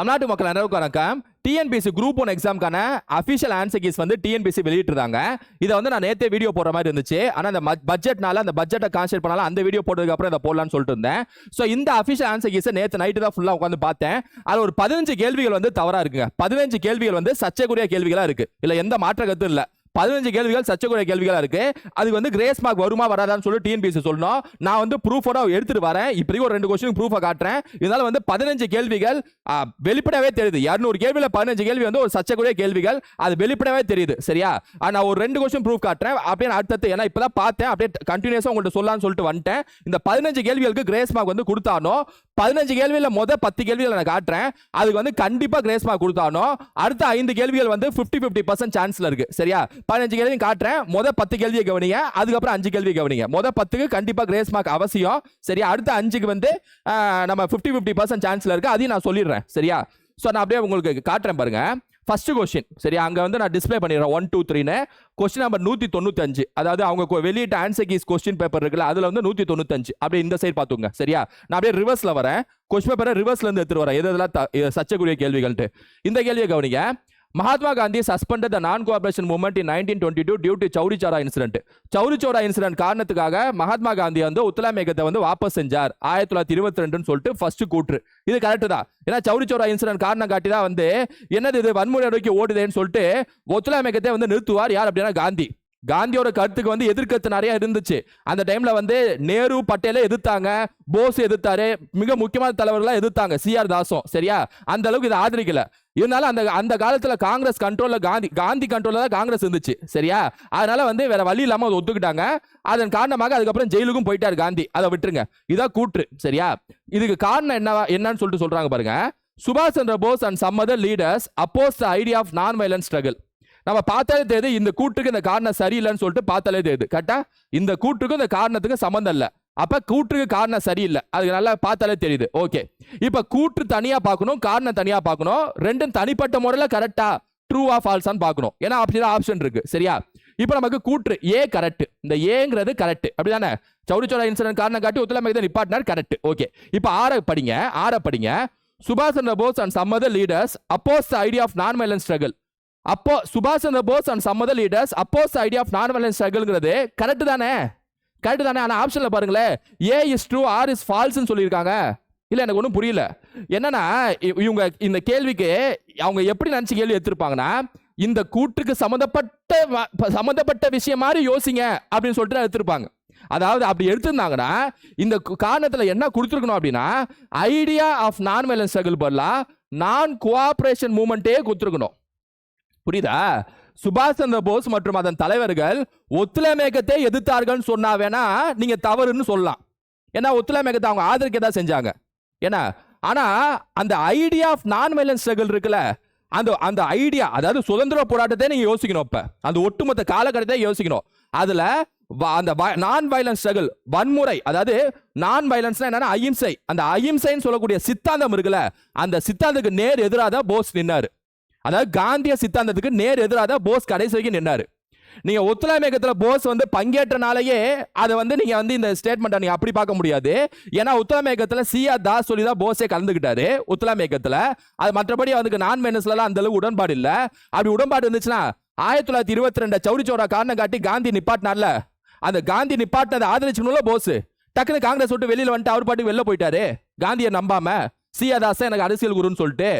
தமிழ்நாட்டு மக்கள் அனைவருக்கும் வணக்கம். டிஎன்பிசி குரூப் ஒன் எக்ஸாம்க்கான அஃபிஷியல் ஆன்சர் கீஸ் வந்து டிஎன்பிசி வெளியிட்டிருந்தாங்க இதை வந்து நான் நேற்றே வீடியோ போடுற மாதிரி இருந்துச்சு. ஆனால் அந்த பட்ஜெட்னால அந்த பட்ஜெட்டை கான்சென்ட் பண்ணாலும் அந்த வீடியோ போட்டதுக்கு அப்புறம் இதை போடலாம்னு சொல்லிட்டு இருந்தேன். ஸோ இந்த அஃபிஷியல் ஆன்சர் கீஸை நேற்று நைட்டு தான் ஃபுல்லாக உட்காந்து பார்த்தேன். அதில் ஒரு பதினஞ்சு கேள்விகள் வந்து தவறாக இருக்குங்க. பதினஞ்சு கேள்விகள் வந்து சர்ச்சைக்குரிய கேள்விகளாக இருக்குது இல்லை எந்த மாற்ற கத்தும் இல்லை. பதினஞ்சு கேள்விகள் சர்ச்சைக்குரிய கேள்விகளாக இருக்கு. அதுக்கு வந்து கிரேஸ் மார்க் வருமா வராதான்னு சொல்லி டிஎன்பிசி சொல்லணும். நான் வந்து ப்ரூஃபோட எடுத்துட்டு வரேன். இப்படி ஒரு ரெண்டு கொஸ்டின் ப்ரூஃபை காட்டுறேன். இதனால வந்து பதினஞ்சு கேள்விகள் வெளிப்படவே வெளிப்படையாவே தெரியுது. இரநூறு கேள்வியில் பதினஞ்சு கேள்வி வந்து ஒரு சர்ச்சைக்குரிய கேள்விகள். அது வெளிப்படையாவே தெரியுது. சரியா? நான் ஒரு ரெண்டு கொஸ்டின் ப்ரூஃப் காட்டுறேன். அப்படியே அடுத்தது ஏன்னா இப்போதான் பார்த்தேன். அப்படியே கண்டினியூஸாக உங்கள்ட்ட சொல்லலாம்னு சொல்லிட்டு வந்துட்டேன். இந்த பதினஞ்சு கேள்விகளுக்கு கிரேஸ் மார்க் வந்து கொடுத்தானோ பதினஞ்சு கேள்வியில் மொதல் பத்து கேள்விகள் நான் காட்டுறேன். அதுக்கு வந்து கண்டிப்பாக கிரேஸ் மார்க் கொடுத்தானோ அடுத்த ஐந்து கேள்விகள் வந்து 50 50% பர்சன்ட் சான்ஸ்ல இருக்கு. சரியா? பதினஞ்சு கேள்வி காட்டுறேன். முத பத்து கேள்வியை கவனிங்க. அதுக்கப்புறம் அஞ்சு கேள்வி கவனிங்க. மொதல் பத்துக்கு கண்டிப்பாக கிரேஸ் மார்க் அவசியம். சரியா? அடுத்த அஞ்சுக்கு வந்து நம்ம 50 50% பர்சன்ட் சான்ஸில் இருக்குது அதையும் நான் சொல்லிடுறேன். சரியா? ஸோ நான் அப்படியே உங்களுக்கு காட்டுறேன் பாருங்க. ஃபஸ்ட்டு கொஸ்டின் சரியா? அங்கே வந்து நான் டிஸ்ப்ளே பண்ணிடுறேன். ஒன் டூ த்ரீன்னு கொஸ்டின் நம்பர் நூற்றி தொண்ணூத்தஞ்சு. அதாவது அவங்க வெளியிட்ட ஆன்சர் கீஸ் கொஸ்டின் பேப்பர் இருக்குல்ல அதில் வந்து நூற்றி தொண்ணூத்தஞ்சு. அப்படியே இந்த சைடு பார்த்துங்க சரியா? நான் அப்படியே ரிவர்ஸில் வரேன். கொஸ்டின் பேப்பரை ரிவர்ஸ்லேருந்து எடுத்துகிட்டு வரேன். எது எதெல்லாம் த- சர்ச்சைக்குரிய கேள்விகள்ட்டு இந்த கேள்வியை கவனிங்க. Mahatma Gandhi suspended the non cooperation movement in nineteen twenty two due to Chauri Chaura incident Chauri Chaura incident காரணத்துக்காக மகாத்மா காந்தி வந்து உத்தலாமேகத்தை வந்து வாபஸ் செஞ்சார். ஆயிரத்தி தொள்ளாயிரத்தி இருபத்தி ரெண்டுன்னு சொல்லிட்டு ஃபர்ஸ்ட் கூற்று. இது கரெக்ட் தான். ஏன்னா சௌரிச்சோரா இன்சிடென்ட் காரணம் காட்டி தான் வந்து என்னது இது வன்முறை நோக்கி ஓடுதேன்னு சொல்லிட்டு ஒத்துழைமைக்கத்தை வந்து நிறுத்துவார். யார் அப்படின்னா காந்தி. காந்தியோட கருத்துக்கு வந்து எதிர்க்கத்து நிறைய இருந்துச்சு. அந்த டைம்ல வந்து நேரு பட்டேலை எதிர்த்தாங்க. போஸ் எதிர்த்தாரு. மிக முக்கியமான தலைவர்களா எதிர்த்தாங்க. சிஆர் தாசும். சரியா? அந்த அளவுக்கு இதை ஆதரிக்கல. இருந்தாலும் அந்த அந்த காலத்துல காங்கிரஸ் கண்ட்ரோல்ல காந்தி காந்தி கண்ட்ரோல்ல தான் காங்கிரஸ் இருந்துச்சு சரியா? அதனால வந்து வேற வழி இல்லாம அதை ஒத்துக்கிட்டாங்க. அதன் காரணமாக அதுக்கப்புறம் ஜெயிலுக்கும் போயிட்டார் காந்தி. அதை விட்டுருங்க. இதான் கூற்று சரியா? இதுக்கு காரணம் என்னவா என்னன்னு சொல்லிட்டு சொல்றாங்க பாருங்க. சுபாஷ் Chandra Bose and some other leaders oppose the idea of non violence struggle நம்ம பார்த்தாலே தெரியுது இந்த கூட்டுக்கு இந்த காரணம் சரியில்லைன்னு சொல்லிட்டு பார்த்தாலே தெரியுது. கரெக்டா இந்த கூட்டுக்கும் இந்த காரணத்துக்கு சம்மந்தம் இல்லை. அப்போ கூற்றுக்கு காரணம் சரியில்லை. அதுக்கு நல்லா பார்த்தாலே தெரியுது. ஓகே இப்போ கூற்று தனியாக பார்க்கணும் காரணம் தனியாக பார்க்கணும். ரெண்டும் தனிப்பட்ட மாடலில் கரெக்டாக ட்ரூ ட்ரூவா ஃபால்ஸான்னு பார்க்கணும். ஏன்னா அப்படிதான் ஆப்ஷன் இருக்கு. சரியா? இப்போ நமக்கு கூற்று ஏ கரெக்ட் இந்த ஏங்கிறது கரெக்ட் அப்படிதானே? சௌரிச்சோரா இன்சிடென்ட் காரணம் காட்டி ஒத்துழைமை நிப்பாட்டினார் கரெக்ட் ஓகே இப்போ ஆற படிங்க ஆற படிங்க. சுபாஷ் Chandra Bose and some other leaders oppose the idea of non violence struggle அப்போ சுபாஷ் Chandra Bose and some other leaders oppose the idea of non violence ஸ்ட்ரகிள்ங்கிறது correct தானே? கரெக்ட் தானே? ஆனால் ஆப்ஷனில் பாருங்களேன். A is true R is ஃபால்ஸ்ன்னு சொல்லியிருக்காங்க. இல்லை எனக்கு ஒன்றும் புரியல. என்னன்னா இவங்க இந்த கேள்விக்கு அவங்க எப்படி நினச்சி கேள்வி எடுத்திருப்பாங்கன்னா இந்த கூற்றுக்கு சம்மந்தப்பட்ட சம்மந்தப்பட்ட விஷயம் மாதிரி யோசிங்க அப்படின்னு சொல்லிட்டு எடுத்திருப்பாங்க. அதாவது அப்படி எடுத்திருந்தாங்கன்னா இந்த காரணத்தில் என்ன கொடுத்துருக்கணும் அப்படின்னா idea of non violence struggle பதிலா நான் கோஆப்ரேஷன் மூமெண்ட்டே கொடுத்துருக்கணும். புரியுதா? சுபாஷ் சந்திர போஸ் மற்றும் அதன் தலைவர்கள் ஒத்துழைமேகத்தை எதிர்த்தார்கள்னு சொன்னா வேணா நீங்க தவறுன்னு சொல்லலாம். ஏன்னா ஒத்துழைமேகத்தை அவங்க ஆதரிக்க தான் செஞ்சாங்க. ஏன்னா ஆனா அந்த idea of non violence struggle இருக்குல்ல அந்த அந்த ஐடியா அதாவது சுதந்திர போராட்டத்தை நீங்க யோசிக்கணும் இப்ப. அந்த ஒட்டுமொத்த காலகட்டத்தை யோசிக்கணும். அதுல வ- அந்த நான் வைலன்ஸ் ஸ்ட்ரகிள் வன்முறை அதாவது நான் வைலன்ஸ்னா என்னன்னா அஹிம்சை. அந்த அஹிம்சைன்னு சொல்லக்கூடிய சித்தாந்தம் இருக்குல்ல அந்த சித்தாந்தத்துக்கு நேர் எதிராக தான் போஸ் நின்னாரு. அதாவது காந்திய சித்தாந்தத்துக்கு நேர் எதிராக தான் போஸ் கடைசி வரைக்கும் நின்னாரு. நீங்கள் ஒத்துழைமை போஸ் வந்து பங்கேற்றனாலேயே அதை வந்து நீங்கள் வந்து இந்த ஸ்டேட்மெண்ட்டை நீங்கள் அப்படி பார்க்க முடியாது. ஏன்னா ஒத்துழைமை இயக்கத்துல சிஆ தாஸ் சொல்லி தான் போஸே கலந்துக்கிட்டாரு ஒத்துழைமை அது மற்றபடி அவனுக்கு நான் மைனஸ்லாம் அந்த அளவுக்கு உடன்பாடு இல்லை. அப்படி உடன்பாடு இருந்துச்சுன்னா ஆயிரத்தி தொள்ளாயிரத்தி இருபத்தி ரெண்டு சௌரிச்சோரா காரணம் காட்டி காந்தி நிப்பாட்டினார்ல. அந்த காந்தி நிப்பாட்டினதை ஆதரிச்சுக்கணும்ல போஸ். டக்குனு காங்கிரஸ் விட்டு வெளியில் வந்துட்டு அவர் பாட்டுக்கு வெளில போயிட்டாரு. காந்தியை நம்பாம சியா தாஸ் எனக்கு அரசியல் குருன்னு சொல்லிட்டு.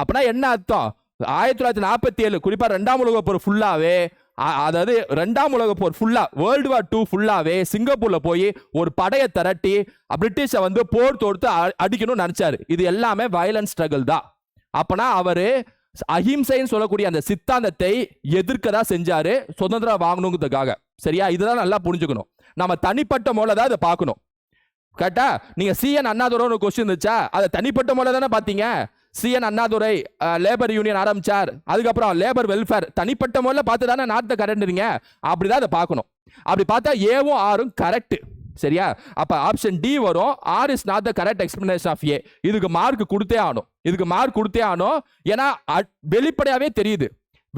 அப்படின்னா என்ன அர்த்தம்? ஆயிரத்தி தொள்ளாயிரத்தி நாற்பத்தி ஏழு குறிப்பாக ரெண்டாம் உலக போர் ஃபுல்லாகவே அதாவது ரெண்டாம் உலக போர் ஃபுல்லா வேர்ல்டு வார் டூ ஃபுல்லாவே சிங்கப்பூர்ல போய் ஒரு படையை திரட்டி பிரிட்டிஷை வந்து போர் தொடுத்து அடிக்கணும்னு நினைச்சாரு. இது எல்லாமே வயலன்ஸ் ஸ்ட்ரகிள் தான். அப்பனா அவரு அஹிம்சைன்னு சொல்லக்கூடிய அந்த சித்தாந்தத்தை எதிர்க்கதா செஞ்சாரு சுதந்திரம் வாங்கணுங்கிறதுக்காக. சரியா? இதுதான் நல்லா புரிஞ்சுக்கணும். நம்ம தனிப்பட்ட முறையில் தான் இதை பார்க்கணும். கரெக்டா நீங்க சிஎன் அண்ணாதுரோன்னு கொஸ்டின் இருந்துச்சா? அதை தனிப்பட்ட முறையில் தானே பார்த்தீங்க? சிஎன் அண்ணாதுரை லேபர் யூனியன் ஆரம்பிச்சார். அதுக்கப்புறம் லேபர் வெல்ஃபேர் தனிப்பட்ட முறையில் பார்த்து தானே நாட்டை கரண்டுறீங்க? அப்படிதான் அதை பார்க்கணும். அப்படி பார்த்தா ஏவும் ஆறும் கரெக்ட் சரியா? அப்ப ஆப்ஷன் டி வரும். R is not the correct explanation of A இதுக்கு மார்க் கொடுத்தே ஆகணும். இதுக்கு மார்க் கொடுத்தே ஆகணும். ஏன்னா அ- வெளிப்படையாவே தெரியுது.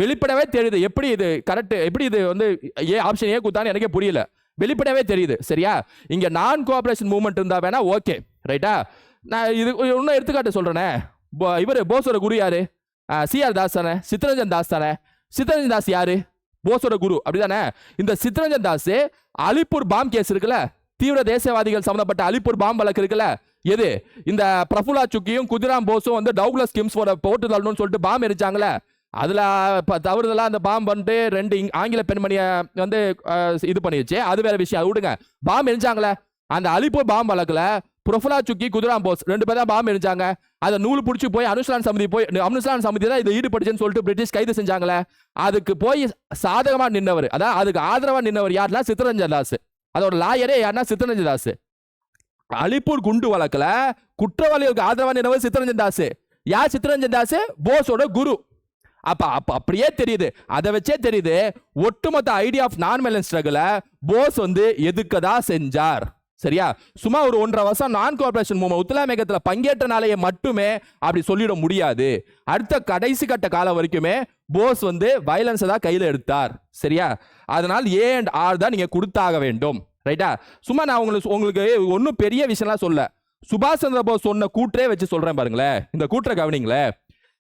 வெளிப்படையாவே தெரியுது. எப்படி இது கரெக்ட் எப்படி இது வந்து ஏ ஆப்ஷன் ஏ கொடுத்தான்னு எனக்கே புரியல. வெளிப்படையாவே தெரியுது சரியா? இங்க நான் கோஆபரேஷன் மூவ்மெண்ட் இருந்தா வேணா ஓகே ரைட்டா நான் இது இன்னும் எடுத்துக்காட்டு சொல்றேனே. இவரு போஸோட குரு யாரு? சிஆர் தாஸ் தானே சித்தரஞ்சன் தாஸ் தானே சித்தரஞ்சன் தாஸ் யாரு? போஸோட குரு. அப்படிதானே? இந்த சித்தரஞ்சன் தாஸ் அலிப்பூர் பாம் கேஸ் இருக்குல்ல? தீவிர தேசியவாதிகள் சம்பந்தப்பட்ட அலிப்பூர் பாம் வழக்கு இருக்குல்ல? எது? இந்த பிரஃபுல்லா சுக்கியும் குதிராம் போஸும் வந்து டவுக்லஸ் கிம்ஸோட போட்டு தள்ளணும்னு சொல்லிட்டு பாம் எரிச்சாங்களே அதில் இப்போ தவறுதலாக அந்த பாம் வந்துட்டு ரெண்டு ஆங்கில பெண்மணியை வந்து இது இது பண்ணிடுச்சு அது வேற விஷயம். விடுங்க. பாம் எரிஞ்சாங்களே? அந்த அலிப்பூர் பாம் வழக்குல புரஃபுலா சுக்கி குதிராம் போஸ். ரெண்டு பேரும் பாம்பு எரிஞ்சாங்க. அதை நூல் பிடிச்சி போய் அனுஷ்லான் சமிதி போய் அனுஷ்லான் சமிதி தான் இது ஈடுபட்டுச்சுன்னு சொல்லிட்டு பிரிட்டிஷ் கைது செஞ்சாங்களே. அதுக்கு போய் சாதகமாக நின்னவர். அதான் அதுக்கு ஆதரவாக நின்னவர் யாருன்னா சித்தரஞ்சன் தாஸ் அதோட லாயரே யாருன்னா சித்தரஞ்சன் தாஸ் அலிப்பூர் குண்டு வழக்கில் குற்றவாளிகளுக்கு ஆதரவாக நின்னவர் சித்தரஞ்சன் தாஸ் யார் சித்தரஞ்சன் தாஸ் போஸோட குரு. அப்ப அப்ப அப்படியே தெரியுது. அதை வச்சே தெரியுது. ஒட்டுமொத்த ஐடியா ஆஃப் நான் மெலன் ஸ்ட்ரகில் போஸ் வந்து எதுக்கதா செஞ்சார்? சரியா? சும்மா ஒரு ஒன்றரை வருஷம் நான் கார்பரேஷன் மூவ்மெண்ட் உத்தலாமேகத்துல பங்கேற்றனாலேயே மட்டுமே அப்படி சொல்லிட முடியாது. அடுத்த கடைசி கட்ட காலம் வரைக்குமே போஸ் வந்து வயலன்ஸை தான் கையில் எடுத்தார். சரியா? அதனால் ஏ அண்ட் ஆர் தான் நீங்கள் கொடுத்தாக வேண்டும். ரைட்டா சும்மா நான் உங்களுக்கு உங்களுக்கு ஒன்றும் பெரிய விஷயம்லாம் சொல்ல சுபாஷ் சந்திர போஸ் சொன்ன கூற்றே வச்சு சொல்கிறேன் பாருங்களேன். இந்த கூற்றை கவனிங்களேன்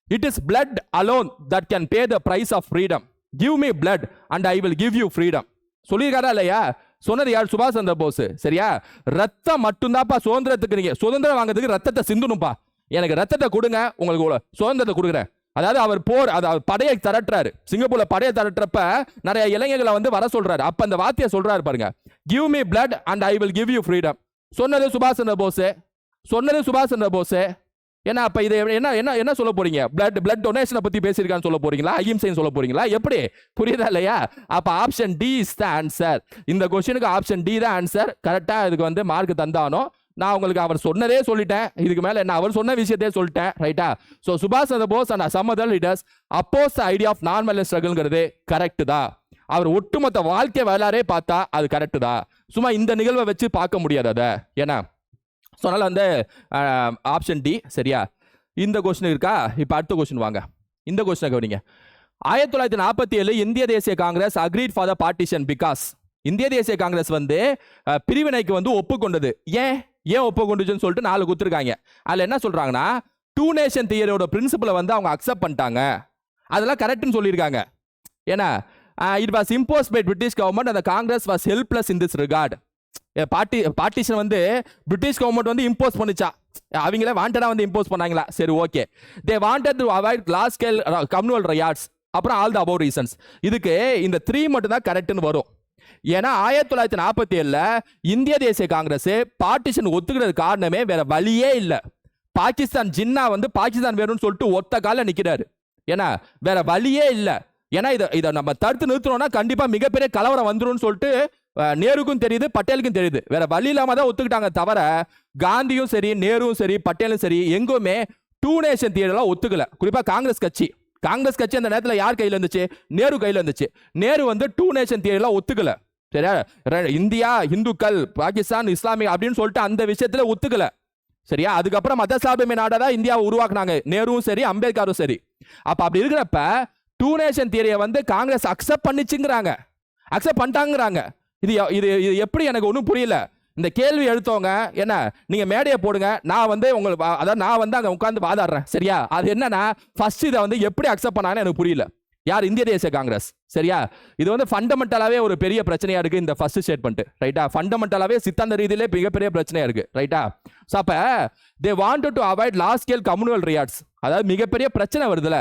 it is blood alone that can pay the price of freedom give me blood and I will give you freedom சொல்லியிருக்காரா இல்லையா? சொன்னது யார்? சுபாஷ் சந்திர போஸ். சரியா? ரத்தம் மட்டும்தான்ப்பா சுதந்திரத்துக்கு நீங்க சுதந்திரம் வாங்குறதுக்கு ரத்தத்தை சிந்தணும்ப்பா. எனக்கு ரத்தத்தை கொடுங்க உங்களுக்கு ஒரு சுதந்திரத்தை கொடுக்குறேன். அதாவது அவர் போர் அது அவர் படையை திரட்டுறாரு. சிங்கப்பூர்ல படையை திரட்டுறப்ப நிறைய இளைஞர்களை வந்து வர சொல்றாரு. அப்ப அந்த வார்த்தையை சொல்றாரு பாருங்க. Give me blood and I will give you freedom சொன்னது சுபாஷ் சந்திர போஸ். சொன்னது சுபாஷ் சந்திர போஸ். ஏன்னா அப்ப இது என்ன என்ன என்ன சொல்ல போறீங்க? பிளட் பிளட் டொனேஷனை பத்தி பேசியிருக்கான்னு சொல்ல போறீங்களா? அகிம்சைன்னு சொல்ல போறீங்களா? எப்படி? புரியுதா இல்லையா? அப்ப option D is the answer இந்த கொஸ்டினுக்கு ஆப்ஷன் டி தான் ஆன்சர் கரெக்டா இதுக்கு வந்து மார்க் தந்தானோ? நான் உங்களுக்கு அவர் சொன்னதே சொல்லிட்டேன். இதுக்கு மேல என்ன அவர் சொன்ன விஷயத்தையே சொல்லிட்டேன். ரைட்டா ஸோ சுபாஷ் Chandra Bose and சமதல் leaders oppose idea of non Mellon ஸ்ட்ரகிள்ங்கிறது கரெக்ட் தான். அவர் ஒட்டுமொத்த வாழ்க்கை வரலாறே பார்த்தா அது கரெக்ட் தான். சும்மா இந்த நிகழ்வை வச்சு பார்க்க முடியாது அதை. ஏன்னா ஸோ அதனால் வந்து ஆப்ஷன் டி சரியா? இந்த கொஸ்டின் இருக்கா? இப்போ அடுத்த கொஸ்டின் வாங்க. இந்த கொஸ்டினை கவனிங்க. ஆயிரத்தி தொள்ளாயிரத்தி நாற்பத்தி ஏழு இந்திய தேசிய Congress agreed for the partition because இந்திய தேசிய காங்கிரஸ் வந்து பிரிவினைக்கு வந்து ஒப்புக்கொண்டது. ஏன்? ஏன் ஒப்புக்கொண்டுச்சுன்னு சொல்லிட்டு நாலு கொடுத்துருக்காங்க. அதில் என்ன சொல்கிறாங்கன்னா டூ நேஷன் தியரியோட பிரின்சிபலை வந்து அவங்க அக்செப்ட் பண்ணிட்டாங்க. அதெல்லாம் கரெக்ட்னு சொல்லியிருக்காங்க. ஏன்னா it was impose by British government அந்த Congress was helpless in this regard party partition வந்து பிரிட்டிஷ் கவர்மெண்ட் வந்து இம்போஸ் பண்ணுச்சா. அவங்களே வாண்டடா வந்து இம்போஸ் பண்ணாங்களா? சரி okay they wanted to avoid class scale communal riots அப்புறம் ஆல் த அபவ் ரீசன்ஸ் இதுக்கு இந்த த்ரீ மட்டும் தான் கரெக்டுன்னு வரும். ஏன்னா ஆயிரத்தி தொள்ளாயிரத்தி நாற்பத்தி ஏழில் இந்திய தேசிய காங்கிரஸ் பார்ட்டிஷன் ஒத்துக்கிறது காரணமே வேற வழியே இல்லை. பாகிஸ்தான் ஜின்னா வந்து பாகிஸ்தான் வேணும்னு சொல்லிட்டு ஒத்த கால நிற்கிறாரு ஏன்னா வேற வழியே இல்லை. ஏன்னா இதை இதை நம்ம தடுத்து நிறுத்தணும்னா கண்டிப்பாக மிகப்பெரிய கலவரம் வந்துடும் சொல்லிட்டு நேருக்கும் தெரியுது பட்டேலுக்கும் தெரியுது. வேற வழி இல்லாம தான் ஒத்துக்கிட்டாங்க தவிர காந்தியும் சரி நேருவும் சரி பட்டேலும் சரி எங்குமே டூ நேஷன் தியரெல்லாம் ஒத்துக்கல. குறிப்பா காங்கிரஸ் கட்சி. காங்கிரஸ் கட்சி அந்த நேரத்தில் யார் கையில் இருந்துச்சு? நேரு கையில் இருந்துச்சு. நேரு வந்து டூ நேஷன் தியரெல்லாம் ஒத்துக்கல. சரியா? இந்தியா இந்துக்கள் பாகிஸ்தான் இஸ்லாமிய அப்படின்னு சொல்லிட்டு அந்த விஷயத்துல ஒத்துக்கல. சரியா? அதுக்கப்புறம் மத சார்புமை நாடா தான் இந்தியாவை உருவாக்குனாங்க. நேருவும் சரி அம்பேத்கரும் சரி. அப்ப அப்படி இருக்கிறப்ப டூ நேஷன் தியரியை வந்து காங்கிரஸ் அக்செப்ட் பண்ணிச்சுங்கிறாங்க. அக்செப்ட் பண்ணிட்டாங்கிறாங்க. இது இது இது எப்படி எனக்கு ஒன்றும் புரியல. இந்த கேள்வி எழுத்தவங்க என்ன நீங்கள் மேடையை போடுங்க நான் வந்து உங்களுக்கு அதாவது நான் வந்து அங்கே உட்காந்து வாதாடுறேன். சரியா? அது என்னன்னா ஃபர்ஸ்ட் இதை வந்து எப்படி அக்செப்ட் பண்ணாங்கன்னு எனக்கு புரியல. யார்? இந்திய தேசிய காங்கிரஸ். சரியா? இது வந்து ஃபண்டமெண்டலாகவே ஒரு பெரிய பிரச்சனையாக இருக்குது இந்த ஃபர்ஸ்ட் ஸ்டேட்மெண்ட் ரைட்டா ஃபண்டமெண்டலாகவே சித்தாந்த ரீதியிலே மிகப்பெரிய பிரச்சனையாக இருக்கு. ரைட்டா ஸோ அப்போ they want to avoid last scale communal riots அதாவது மிகப்பெரிய பிரச்சனை வருதுல.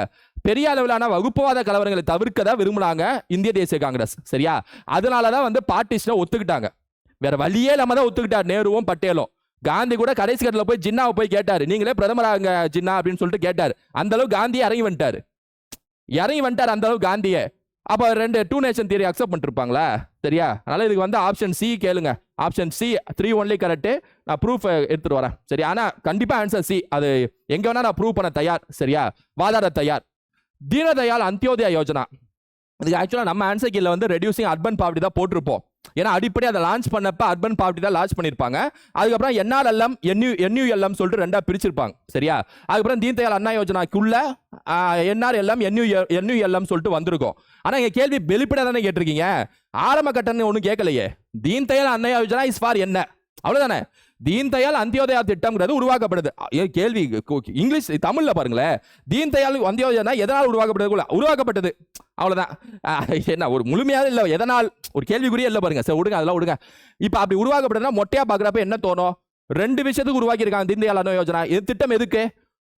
பெரிய அளவிலான வகுப்புவாத கலவரங்களை தவிர்க்க தான் விரும்புனாங்க இந்திய தேசிய காங்கிரஸ். சரியா? அதனால தான் வந்து பார்ட்டிஸ்ட ஒத்துக்கிட்டாங்க. வேற வழியே இல்லாம தான் ஒத்துக்கிட்டார் நேருவும் பட்டேலும். காந்தி கூட கடைசி கட்டத்தில் போய் ஜின்னாவை போய் கேட்டார். நீங்களே பிரதமராங்க ஜின்னா அப்படின்னு சொல்லிட்டு கேட்டார். அந்த அளவுக்கு காந்தி இறங்கி வந்துட்டார். இறங்கி வந்துட்டார் அந்த அளவுக்கு காந்தியை. அப்போ ரெண்டு டூ நேஷன் தியரி அக்செப்ட் பண்ணிருப்பாங்களா? சரியா? அதனால இதுக்கு வந்து ஆப்ஷன் சி கேளுங்க. Option C three only correct நான் ப்ரூஃப் எடுத்துட்டு வரேன். சரி ஆனால் கண்டிப்பாக ஆன்சர் சி அது எங்கே வேணா நான் ப்ரூவ் பண்ண தயார். சரியா? வாதாட தயார். தீனதயாள் அந்தியோதயா யோஜனா. இதுக்கு ஆக்சுவலாக நம்ம ஆன்சர் கீழே வந்து ரெடியூசிங் அர்பன் பாவர்ட்டி தான் போட்டிருப்போம். ஏன்னா அடிப்படை அதை லான்ச் பண்ணப்ப அர்பன் பாவர்ட்டி தான் லான்ச் பண்ணியிருப்பாங்க. அதுக்கப்புறம் என்ஆர்எல்எம் என்யூ என்யூஎல்எம் சொல்லிட்டு ரெண்டாக பிரிச்சிருப்பாங்க. சரியா? அதுக்கப்புறம் தீன்தயாள் அண்ணா யோஜனாக்குள்ள என்ஆர்எல்எம் என்யூ என்யூஎல்எம் சொல்லிட்டு வந்திருக்கும். ஆனால் எங்கள் கேள்வி வெளிப்படையாக தானே கேட்டிருக்கீங்க? ஆரம்ப கட்டணம் ஒன்றும் கேட்கலையே. தீன்தயால் அண்ணா யோஜனா இஸ் ஃபார் என்ன? அவ்வளோதானே தீன்தயால் அந்தியோதயா திட்டம்ங்கிறது உருவாக்கப்படுது. கேள்வி இங்கிலீஷ் தமிழில் பாருங்களேன். தீன் தயாள் அந்தியோதயா எதனால் உருவாக்கப்படுது உருவாக்கப்பட்டது. அவ்வளோதான் ஆ, என்ன ஒரு முழுமையாக இல்லை எதனால்? ஒரு கேள்விக்குரிய இல்லை பாருங்க. சரி விடுங்க அதெல்லாம் விடுங்க. இப்போ அப்படி உருவாக்கப்படுதுன்னா மொட்டையாக பார்க்குறப்ப என்ன தோணும்? ரெண்டு விஷயத்துக்கு உருவாக்கியிருக்காங்க தீன் யோஜனா இது திட்டம் எதுக்கு?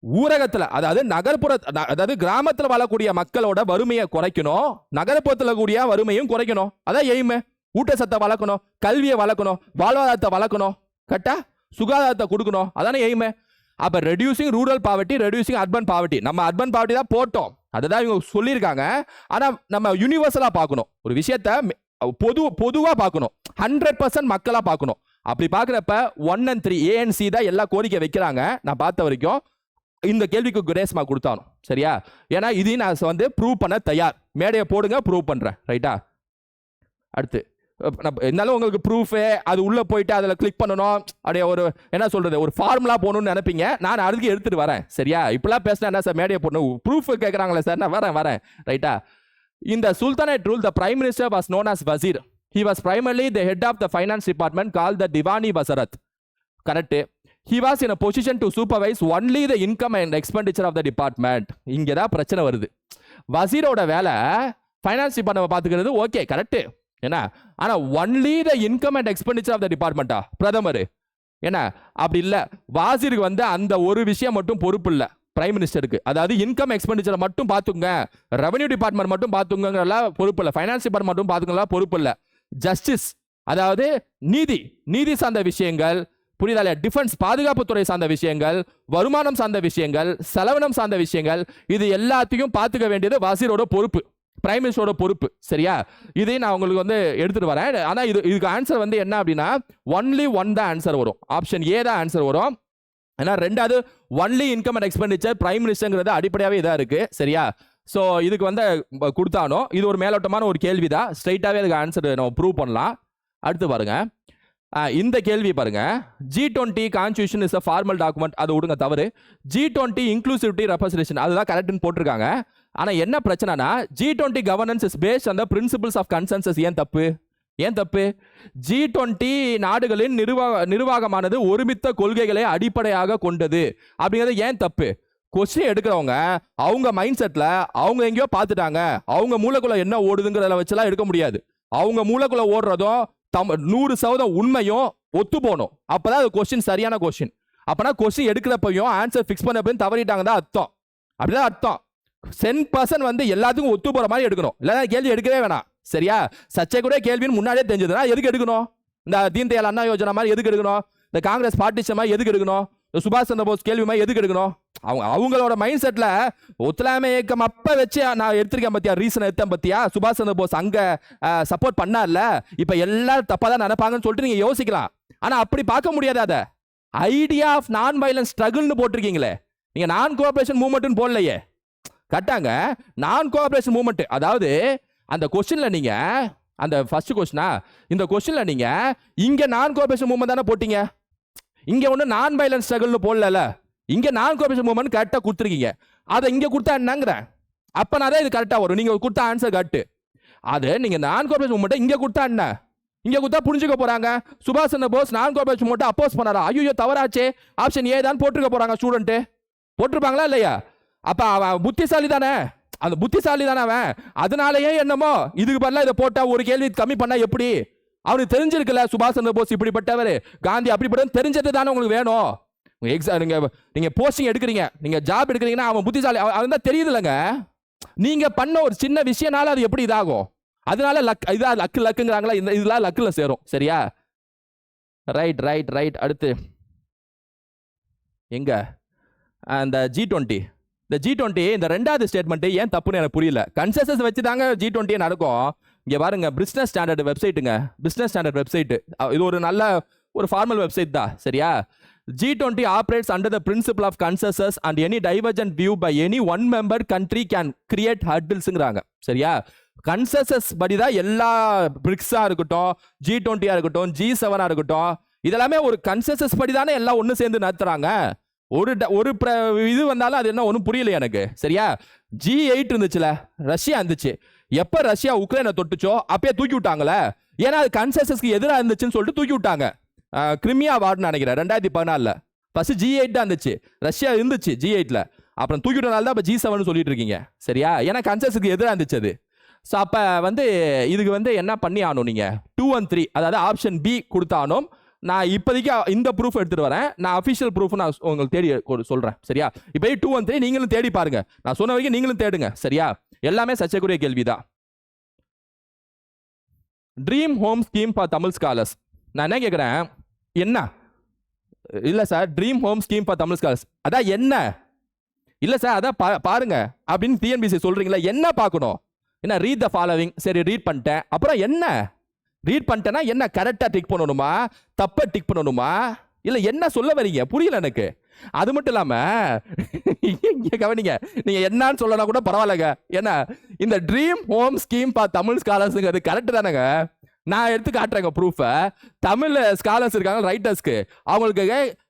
ஊரகத்தில் அதாவது நகர்ப்புற அதாவது கிராமத்தில் வாழக்கூடிய மக்களோட வறுமையை குறைக்கணும். நகர்ப்புறத்தில் கூடிய வறுமையும் குறைக்கணும். அதான் எய்மு. ஊட்டச்சத்தை வளர்க்கணும். கல்வியை வளர்க்கணும். வாழ்வாதாரத்தை வளர்க்கணும். கரெக்டா? சுகாதாரத்தை கொடுக்கணும். அதானே எய்மு அப்போ reducing rural poverty reducing urban poverty நம்ம அர்பன் பாவர்ட்டி தான் போட்டோம். அதுதான் இவங்க சொல்லியிருக்காங்க. ஆனால் நம்ம யூனிவர்சலாக பார்க்கணும். ஒரு விஷயத்த பொது பொதுவாக பார்க்கணும். ஹண்ட்ரட் பர்சன்ட் மக்களாக பார்க்கணும். அப்படி பார்க்குறப்ப ஒன் அண்ட் த்ரீ ஏஎன்சி தான் எல்லா கோரிக்கை வைக்கிறாங்க. நான் பார்த்த வரைக்கும் இந்த கேள்விக்கு குரேஸ்மா கொடுத்தானோ சரியா? ஏன்னா இதையும் நான் வந்து ப்ரூவ் பண்ண தயார். மேடையை போடுங்க ப்ரூவ் பண்ணுறேன் ரைட்டா அடுத்து. இருந்தாலும் உங்களுக்கு ப்ரூஃபு அது உள்ளே போயிட்டு அதில் கிளிக் பண்ணணும். அப்படியே ஒரு என்ன சொல்கிறது ஒரு ஃபார்முலா போகணும்னு நினைப்பீங்க. நான் அதுக்கு எடுத்துகிட்டு வரேன். சரியா? இப்படிலாம் பேசினா என்ன சார் மேடையை போடணும்? ப்ரூஃப் கேட்குறாங்களே சார் நான் வரேன் வரேன். ரைட்டா இந்த sultanate rule the prime minister was known as Wazir he was primarily the head of the finance department call the Diwani Wazarat correct he was in a position to supervise only the income and expenditure of the department இங்கே தான் பிரச்சனை வருது. வசீரோட வேலை finance department பார்த்துக்கிறது okay correct என்ன? ஆனா only the income and expenditure of the டிபார்ட்மெண்ட்டா பிரதமர். என்ன? அப்படி இல்லை. வாசிருக்கு வந்து அந்த ஒரு விஷயம் மட்டும் பொறுப்பு இல்லை. பிரைம் மினிஸ்டருக்கு அதாவது இன்கம் எக்ஸ்பெண்டிச்சரை மட்டும் பார்த்துங்க ரெவன்யூ டிபார்ட்மெண்ட் மட்டும் பார்த்துங்கலாம் பொறுப்பு இல்லை. ஃபைனான்ஸ் டிபார்ட்மெண்ட் மட்டும் பார்த்துங்கலாம் பொறுப்பு இல்லை. ஜஸ்டிஸ் அதாவது நீதி. நீதி சார்ந்த விஷயங்கள். புரியுதா இல்லையா? டிஃபென்ஸ் பாதுகாப்புத்துறை சார்ந்த விஷயங்கள். வருமானம் சார்ந்த விஷயங்கள். செலவினம் சார்ந்த விஷயங்கள். இது எல்லாத்தையும் பார்த்துக்க வேண்டியது வாசிரோட பொறுப்பு. பிரைம் மினிஸ்டரோட பொறுப்பு சரியா? இதே நான் உங்களுக்கு வந்து எடுத்துட்டு வரேன். ஆனால் இது இதுக்கு ஆன்சர் வந்து என்ன அப்படின்னா ஒன்லி ஒன் தான் ஆன்சர் வரும். ஆப்ஷன் ஏ தான் ஆன்சர் வரும். ஏன்னா ரெண்டாவது only income and expenditure prime மினிஸ்டருங்கிறது அடிப்படையாகவே இதாக இருக்குது சரியா? ஸோ இதுக்கு வந்து கொடுத்தானோ இது ஒரு மேலோட்டமான ஒரு கேள்வி தான் ஸ்ட்ரைட்டாகவே அதுக்கு ஆன்சர் நம்ம ப்ரூவ் பண்ணலாம். அடுத்து பாருங்க. இந்த கேள்வி பாருங்க. G twenty constitution is a formal document அது விடுங்க தவறு. ஜி டுவெண்ட்டி இன்க்ளூசிவிட்டி ரெப்ரசன்டேஷன் அதுதான் கரெக்ட்னு போட்டிருக்காங்க. ஆனால் என்ன பிரச்சனைனா G twenty governance is based அந்த பிரின்சிபல்ஸ் ஆஃப் கன்சென்சஸ் ஏன் தப்பு? ஏன் தப்பு? ஜி டுவெண்ட்டி நாடுகளின் நிர்வாக நிர்வாகமானது ஒருமித்த கொள்கைகளை அடிப்படையாக கொண்டது. அப்படிங்கிறது ஏன் தப்பு? கொஸ்டின் எடுக்கிறவங்க அவங்க மைண்ட் செட்ல அவங்க எங்கேயோ பார்த்துட்டாங்க. அவங்க மூளைக்குள்ள என்ன ஓடுதுங்கிறத வச்செல்லாம் எடுக்க முடியாது. அவங்க மூளைக்குள்ள ஓடுறதும் தம் நூறு சதவீதம் உண்மையும் ஒத்து போகணும். அப்பதான் அது கொஸ்டின் சரியான கொஸ்டின் அப்பனா கொஸ்டின் எடுக்கிறப்பையும் ஆன்சர் ஃபிக்ஸ் பண்ணப்பையும் தவறிட்டாங்க தான் அர்த்தம். அப்படிதான் அர்த்தம். சென் பர்சன் வந்து எல்லாத்துக்கும் ஒத்து போகிற மாதிரி எடுக்கணும். இல்லைன்னா கேள்வி எடுக்கவே வேணாம். சரியா? சர்ச்சை கூட கேள்வின்னு முன்னாடியே தெரிஞ்சதுன்னா எதுக்கு எடுக்கணும்? இந்த தீன்தயாள் அண்ணா யோஜனா மாதிரி எதுக்கு எடுக்கணும்? இந்த காங்கிரஸ் பார்ட்டிஷன் மாதிரி எதுக்கு எடுக்கணும்? இந்த சுபாஷ் சந்திர போஸ் கேள்வி மாதிரி எதுக்கு எடுக்கணும்? அவங்க அவங்களோட மைண்ட் செட்டில் ஒத்துழையாமை இயக்கம் அப்போ வச்சு நான் எடுத்திருக்கேன் பத்தியா? ரீசன் எடுத்தேன் பத்தியா? சுபாஷ் சந்திர போஸ் அங்கே சப்போர்ட் பண்ணார்ல? இப்போ எல்லாரும் தப்பாக தான் நினைப்பாங்கன்னு சொல்லிட்டு நீங்கள் யோசிக்கலாம். ஆனால் அப்படி பார்க்க முடியாது அதை. ஐடியா ஆஃப் நான் வயலன்ஸ் ஸ்ட்ரகிள்னு போட்டிருக்கீங்களே. நீங்கள் நான் கோஆபரேஷன் மூவ்மெண்ட்னு போடலையே. கட்டாங்க. நான் கோஆபரேஷன் மூமெண்ட் அதாவது அந்த கொஸ்டின்ல நீங்க அந்த ஃபர்ஸ்ட் கொஸ்டினா இந்த கொஸ்டின்ல நீங்க இங்க நான் கோஆபரேஷன் மூமெண்ட் தானே போட்டீங்க? இங்க ஒன்று நான் வயலன்ஸ் ஸ்ட்ரகிள்னு போடல இங்க நான் கோஆபரேஷன் மூமெண்ட் கரெக்டாக கொடுத்துருக்கீங்க. அதை இங்க கொடுத்தா என்னங்கிறேன் அப்போ நான் தான் இது கரெக்டாக வரும். நீங்கள் கொடுத்த ஆன்சர் கட்டு அது நீங்கள் நான் கோஆபரேஷன் மூமெண்ட்டை இங்கே கொடுத்தா என்ன? இங்கே கொடுத்தா புரிஞ்சுக்க போகிறாங்க சுபாஷ் சந்திர போஸ் நான் கோஆபரேஷன் மூமெண்ட்டை அப்போஸ் பண்ணாரா? ஐயோ தவறாச்சே. ஆப்ஷன் ஏ தான் போட்டிருக்க போகிறாங்க ஸ்டூடெண்ட்டு போட்டிருப்பாங்களா இல்லையா? அப்போ அவன் புத்திசாலி தானே அந்த புத்திசாலி தானே அவன்? அதனாலயே என்னமோ இதுக்கு பதிலாக இதை போட்டால் ஒரு கேள்வி கம்மி பண்ணால் எப்படி? அவனுக்கு தெரிஞ்சிருக்குல்ல சுபாஷ் சந்திர போஸ் இப்படிப்பட்டவர். காந்தி அப்படிப்பட்ட தெரிஞ்சது தானே உங்களுக்கு வேணும். எக்ஸாம் நீங்கள் நீங்கள் போஸ்டிங் எடுக்கிறீங்க. நீங்கள் ஜாப் எடுக்கிறீங்கன்னா அவன் புத்திசாலி. அவன் தான் தெரியுது இல்லைங்க பண்ண ஒரு சின்ன விஷயனால அது எப்படி இதாகும்? அதனால லக் இதாக லக்கு லக்குங்கிறாங்களா? இந்த இதெல்லாம் லக்கில் சேரும். சரியா? ரைட் ரைட் ரைட் அடுத்து. எங்க? அந்த ஜி டுவெண்ட்டி இந்த ஜி டுவெண்ட்டி இந்த ரெண்டாவது ஸ்டேட்மெண்ட் ஏன் தப்புன்னு எனக்கு புரியல. கன்செசஸ் வச்சு தாங்க ஜி டுவெண்ட்டி நடக்கும். இங்கே பாருங்க பிஸ்னஸ் ஸ்டாண்டர்ட் வெப்சைட்டுங்க பிஸ்னஸ் ஸ்டாண்டர்ட் வெப்சைட் இது ஒரு நல்ல ஒரு ஃபார்மல் வெப்சைட் தான். சரியா? G twenty operates under the principle of consensus and any divergent view by any one member country can create ஹர்டில்ஸுங்கிறாங்க சரியா? கன்செசஸ் படி தான் எல்லா பிரிக்ஸாக இருக்கட்டும் ஜி டுவெண்ட்டியாக இருக்கட்டும் ஜி செவனாக இருக்கட்டும் இதெல்லாமே ஒரு கன்செசஸ் படி தானே எல்லாம் ஒன்று சேர்ந்து நடத்துகிறாங்க ஒரு ட- ஒரு இது வந்தாலும் அது என்ன ஒன்றும் புரியல எனக்கு. சரியா? ஜி எயிட் இருந்துச்சுல ரஷ்யா இருந்துச்சு. எப்போ ரஷ்யா உக்ரைனை தொட்டுச்சோ அப்பயே தூக்கி விட்டாங்களே. ஏன்னா அது கன்செசஸ்க்கு எதிராக இருந்துச்சுன்னு சொல்லிட்டு தூக்கி விட்டாங்க. கிரிமியா வார்டுன்னு நினைக்கிறேன் ரெண்டாயிரத்தி பதினாலில். ஃபஸ்ட்டு ஜி எயிட் தான் இருந்துச்சு. ரஷ்யா இருந்துச்சு ஜி எயிட்டில் அப்புறம் தூக்கிட்டனால தான் இப்போ ஜி செவன் சொல்லிட்டு இருக்கீங்க. சரியா? ஏன்னா கன்சென்ஸுக்கு எதிராக இருந்துச்சு அது. ஸோ அப்போ வந்து இதுக்கு வந்து என்ன பண்ணி ஆகணும் நீங்கள் டூ ஒன் த்ரீ அதாவது ஆப்ஷன் பி கொடுத்தானோம் நான் இப்போதைக்கு இந்த ப்ரூஃப் எடுத்துகிட்டு வரேன். நான் அஃபிஷியல் ப்ரூஃப் நான் உங்களுக்கு தேடி சொல்கிறேன் சரியா? இப்போ டூ ஒன் த்ரீ நீங்களும் தேடி பாருங்க. நான் சொன்ன வரைக்கும் நீங்களும் தேடுங்க. சரியா? எல்லாமே சர்ச்சைக்குரிய கேள்வி தான் dream home scheme for Tamil scholars நான் என்ன கேட்குறேன் என்ன? இல்லை sir dream home scheme for Tamil scholars அதான் என்ன? இல்லை சார் அதான் பா பாருங்க. அப்படின்னு டிஎன்பிசி சொல்கிறீங்களா என்ன பார்க்கணும்? என்ன ரீட் த ஃபாலோவிங் சரி ரீட் பண்ணிட்டேன். அப்புறம் என்ன? ரீட் பண்ணிட்டேன்னா என்ன கரெக்டாக டிக் பண்ணணுமா? தப்பை டிக் பண்ணணுமா? இல்லை என்ன சொல்ல வரீங்க? புரியல எனக்கு. அது மட்டும் இல்லாமல் இங்க கவனிங்க. நீங்கள் என்னன்னு சொல்லனா கூட பரவாயில்லங்க. என்ன இந்த ட்ரீம் ஹோம் ஸ்கீம் பா தமிழ் ஸ்காலர்ஸுங்கிறது கரெக்ட் தானேங்க. நான் எடுத்து காட்டுறேங்க ப்ரூஃபை தமிழ் ஸ்காலர்ஸ் இருக்காங்க ரைட்டர்ஸ்க்கு அவங்களுக்கு